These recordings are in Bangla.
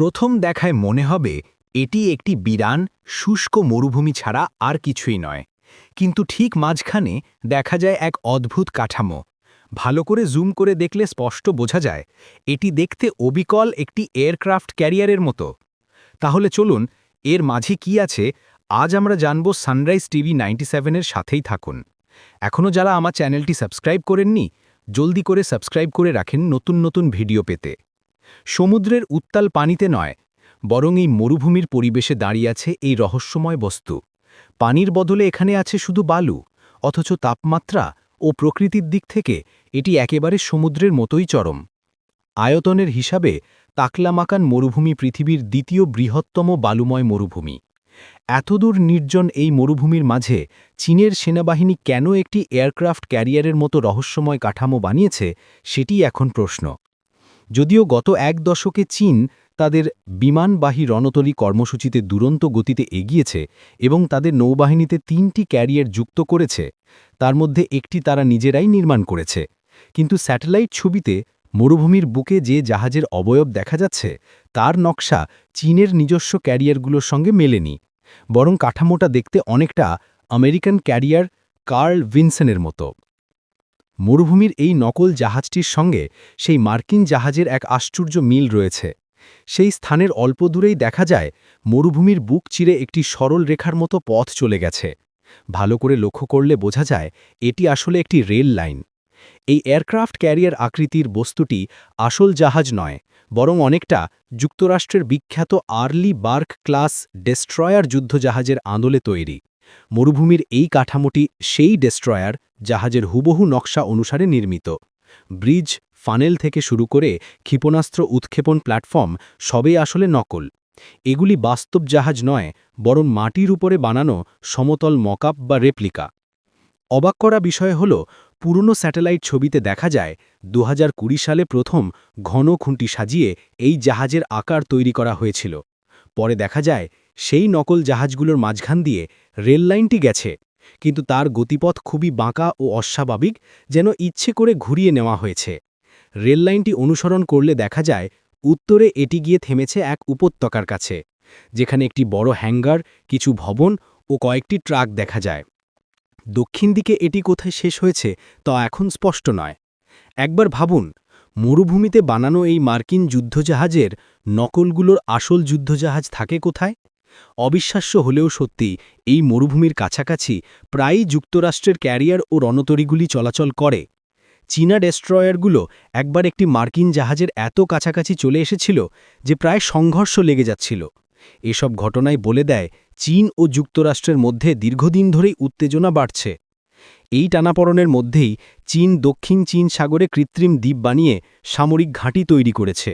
প্রথম দেখায় মনে হবে, এটি একটি বিরান, শুষ্ক মরুভূমি ছাড়া আর কিছুই নয়। কিন্তু ঠিক মাঝখানে দেখা যায় এক অদ্ভুত কাঠামো। ভালো করে জুম করে দেখলে স্পষ্ট বোঝা যায়, এটি দেখতে অবিকল একটি এয়ারক্রাফট ক্যারিয়ারের মতো। তাহলে চলুন, এর মাঝে কি আছে, আজ আমরা জানব সানরাইজ টিভি নাইনটি সেভেনের সাথেই থাকুন। এখনও যারা আমার চ্যানেলটি সাবস্ক্রাইব করেননি, জলদি করে সাবস্ক্রাইব করে রাখেন নতুন নতুন ভিডিও পেতে। সমুদ্রের উত্তাল পানিতে নয়, বরং এই মরুভূমির পরিবেশে দাঁড়িয়ে আছে এই রহস্যময় বস্তু। পানির বদলে এখানে আছে শুধু বালু, অথচ তাপমাত্রা ও প্রকৃতির দিক থেকে এটি একেবারে সমুদ্রের মতোই চরম। আয়তনের হিসাবে তাকলামাকান মরুভূমি পৃথিবীর দ্বিতীয় বৃহত্তম বালুময় মরুভূমি। এতদূর নির্জন এই মরুভূমির মাঝে চীনের সেনাবাহিনী কেন একটি এয়ারক্রাফট ক্যারিয়ারের মতো রহস্যময় কাঠামো বানিয়েছে সেটি এখন প্রশ্ন। যদিও গত এক দশকে চীন তাদের বিমানবাহী রণতরী কর্মসূচিতে দুরন্ত গতিতে এগিয়েছে এবং তাদের নৌবাহিনীতে তিনটি ক্যারিয়ার যুক্ত করেছে, তার মধ্যে একটি তারা নিজেরাই নির্মাণ করেছে। কিন্তু স্যাটেলাইট ছবিতে মরুভূমির বুকে যে জাহাজের অবয়ব দেখা যাচ্ছে, তার নকশা চীনের নিজস্ব ক্যারিয়ারগুলোর সঙ্গে মেলেনি, বরং কাঠামোটা দেখতে অনেকটা আমেরিকান ক্যারিয়ার কার্ল ভিনসেনের মতো। মরুভূমির এই নকল জাহাজটির সঙ্গে সেই মার্কিন জাহাজের এক আশ্চর্য মিল রয়েছে। সেই স্থানের অল্প দূরেই দেখা যায়, মরুভূমির বুক চিরে একটি সরল রেখার মতো পথ চলে গেছে। ভালো করে লক্ষ্য করলে বোঝা যায়, এটি আসলে একটি রেল লাইন। এই এয়ারক্রাফট ক্যারিয়ার আকৃতির বস্তুটি আসল জাহাজ নয়, বরং অনেকটা যুক্তরাষ্ট্রের বিখ্যাত আর্লি বার্ক ক্লাস ডেস্ট্রয়ার যুদ্ধজাহাজের আঁদোলে তৈরি। মরুভূমির এই কাঠামোটি সেই ডেস্ট্রয়ার জাহাজের হুবহু নকশা অনুসারে নির্মিত। ব্রিজ, ফানেল থেকে শুরু করে ক্ষিপণাস্ত্র উৎক্ষেপণ প্ল্যাটফর্ম সবই আসলে নকল। এগুলি বাস্তব জাহাজ নয়, বরং মাটির উপরে বানানো সমতল মকআপ বা রেপ্লিকা। অবাক করা বিষয় হল, পুরনো স্যাটেলাইট ছবিতে দেখা যায়, দুহাজার কুড়ি সালে প্রথম ঘন খুঁটি সাজিয়ে এই জাহাজের আকার তৈরি করা হয়েছিল। পরে দেখা যায় সেই নকল জাহাজগুলোর মাঝখান দিয়ে রেললাইনটি গেছে, কিন্তু তার গতিপথ খুবই বাঁকা ও অস্বাভাবিক, যেন ইচ্ছে করে ঘুরিয়ে নেওয়া হয়েছে। রেললাইনটি অনুসরণ করলে দেখা যায়, উত্তরে এটি গিয়ে থেমেছে এক উপত্যকার কাছে, যেখানে একটি বড় হ্যাঙ্গার, কিছু ভবন ও কয়েকটি ট্রাক দেখা যায়। দক্ষিণ দিকে এটি কোথায় শেষ হয়েছে তা এখন স্পষ্ট নয়। একবার ভাবুন, মরুভূমিতে বানানো এই মার্কিন যুদ্ধজাহাজের নকলগুলোর আসল যুদ্ধজাহাজ থাকে কোথায়? অবিশ্বাস্য হলেও সত্যি, এই মরুভূমির কাছাকাছি প্রায়ই যুক্তরাষ্ট্রের ক্যারিয়ার ও রণতরীগুলি চলাচল করে। চীনা ডেস্ট্রয়ারগুলো একবার একটি মার্কিন জাহাজের এত কাছাকাছি চলে এসেছিল যে প্রায় সংঘর্ষ লেগে যাচ্ছিল। এসব ঘটনায় বলে দেয়, চীন ও যুক্তরাষ্ট্রের মধ্যে দীর্ঘদিন ধরেই উত্তেজনা বাড়ছে। এই টানাপড়নের মধ্যেই চীন দক্ষিণ চীন সাগরে কৃত্রিম দ্বীপ বানিয়ে সামরিক ঘাঁটি তৈরি করেছে।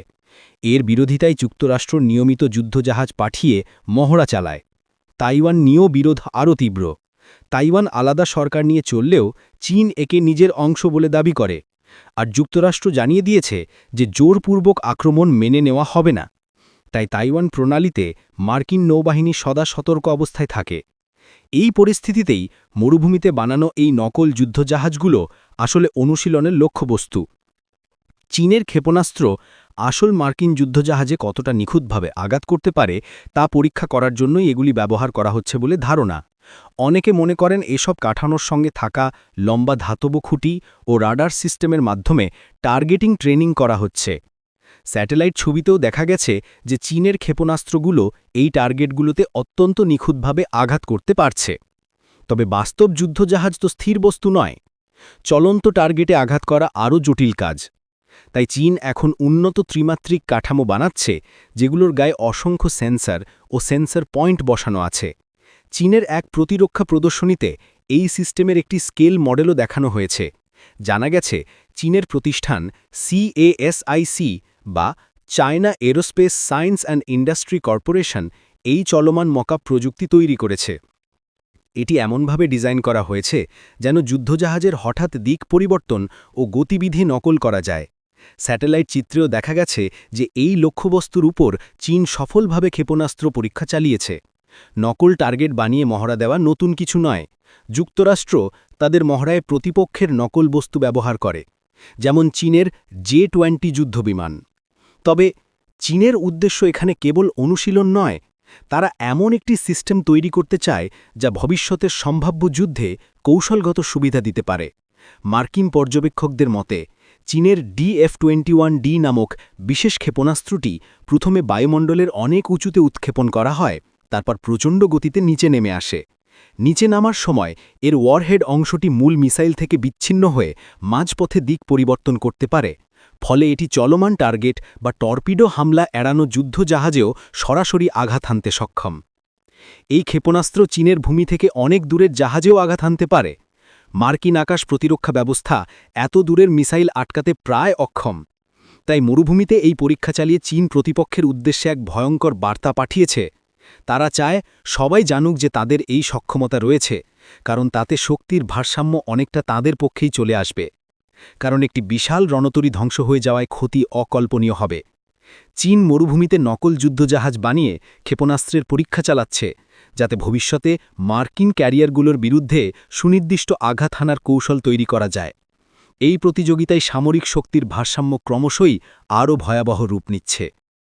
এর বিরোধিতায় যুক্তরাষ্ট্র নিয়মিত যুদ্ধজাহাজ পাঠিয়ে মহড়া চালায়। তাইওয়ান নিয়েও বিরোধ আরও তীব্র। তাইওয়ান আলাদা সরকার নিয়ে চললেও চীন একে নিজের অংশ বলে দাবি করে। আর যুক্তরাষ্ট্র জানিয়ে দিয়েছে যে জোরপূর্বক আক্রমণ মেনে নেওয়া হবে না। তাই তাইওয়ান প্রণালীতে মার্কিন নৌবাহিনী সদা সতর্ক অবস্থায় থাকে। এই পরিস্থিতিতেই মরুভূমিতে বানানো এই নকল যুদ্ধজাহাজগুলো আসলে অনুশীলনের লক্ষ্যবস্তু। চীনের ক্ষেপণাস্ত্র আসল মার্কিন যুদ্ধজাহাজে কতটা নিখুঁতভাবে আঘাত করতে পারে তা পরীক্ষা করার জন্যই এগুলি ব্যবহার করা হচ্ছে বলে ধারণা। অনেকে মনে করেন এসব কাঠানোর সঙ্গে থাকা লম্বা ধাতব খুঁটি ও রাডার সিস্টেমের মাধ্যমে টার্গেটিং ট্রেনিং করা হচ্ছে। স্যাটেলাইট ছবিতেও দেখা গেছে যে চীনের ক্ষেপণাস্ত্রগুলো এই টার্গেটগুলোতে অত্যন্ত নিখুঁতভাবে আঘাত করতে পারছে। তবে বাস্তব যুদ্ধজাহাজ তো স্থির বস্তু নয়। চলন্ত টার্গেটে আঘাত করা আরও জটিল কাজ। তাই চীন এখন উন্নত ত্রিমাত্রিক কাঠামো বানাচ্ছে, যেগুলোর গায়ে অসংখ্য সেন্সর ও সেন্সর পয়েন্ট বসানো আছে। চীনের এক প্রতিরক্ষা প্রদর্শনীতে এই সিস্টেমের একটি স্কেল মডেলও দেখানো হয়েছে। জানা গেছে, চীনের প্রতিষ্ঠান সিএএসআইসি বা China aerospace science and industry corporation এই চলমান মকা প্রযুক্তি তৈরি করেছে। এটি এমনভাবে ডিজাইন করা হয়েছে যেন যুদ্ধজাহাজের হঠাৎ দিক পরিবর্তন ও গতিবিধি নকল করা যায়। স্যাটেলাইট চিত্রেও দেখা গেছে যে এই লক্ষ্যবস্তুর উপর চীন সফলভাবে ক্ষেপণাস্ত্র পরীক্ষা চালিয়েছে। নকল টার্গেট বানিয়ে মহড়া দেওয়া নতুন কিছু নয়। যুক্তরাষ্ট্র তাদের মহড়ায় প্রতিপক্ষের নকল বস্তু ব্যবহার করে, যেমন চীনের জে টোয়েন্টি যুদ্ধবিমান। তবে চীনের উদ্দেশ্য এখানে কেবল অনুশীলন নয়, তারা এমন একটি সিস্টেম তৈরি করতে চায় যা ভবিষ্যতের সম্ভাব্য যুদ্ধে কৌশলগত সুবিধা দিতে পারে। মার্কিন পর্যবেক্ষকদের মতে চীনের ডিএফ টোয়েন্টি ডি নামক বিশেষ ক্ষেপণাস্ত্রটি প্রথমে বায়ুমণ্ডলের অনেক উঁচুতে উৎক্ষেপণ করা হয়, তারপর প্রচণ্ড গতিতে নিচে নেমে আসে। নিচে নামার সময় এর ওয়ারহেড অংশটি মূল মিসাইল থেকে বিচ্ছিন্ন হয়ে মাঝপথে দিক পরিবর্তন করতে পারে, ফলে এটি চলমান টার্গেট বা টর্পিডো হামলা এড়ানো যুদ্ধজাহাজেও সরাসরি আঘাত হানতে সক্ষম। এই ক্ষেপণাস্ত্র চীনের ভূমি থেকে অনেক দূরের জাহাজেও আঘাত হানতে পারে। মার্কিন আকাশ প্রতিরক্ষা ব্যবস্থা এত দূরের মিসাইল আটকাতে প্রায় অক্ষম। তাই মরুভূমিতে এই পরীক্ষা চালিয়ে চীন প্রতিপক্ষের উদ্দেশ্যে এক ভয়ঙ্কর বার্তা পাঠিয়েছে। তারা চায় সবাই জানুক যে তাদের এই সক্ষমতা রয়েছে, কারণ তাতে শক্তির ভারসাম্য অনেকটা তাদের পক্ষেই চলে আসবে। কারণ একটি বিশাল রণতরী ধ্বংস হয়ে যাওয়ায় ক্ষতি অকল্পনীয় হবে। চীন মরুভূমিতে নকল যুদ্ধজাহাজ বানিয়ে ক্ষেপণাস্ত্রের পরীক্ষা চালাচ্ছে। যাতে ভবিষ্যতে মার্কিন ক্যারিয়ারগুলোর বিরুদ্ধে সুনির্দিষ্ট আঘাত হানার কৌশল তৈরি করা যায়। এই প্রতিযোগিতায় সামরিক শক্তির ভারসাম্য ক্রমশই আরও ভয়াবহ রূপ নিচ্ছে।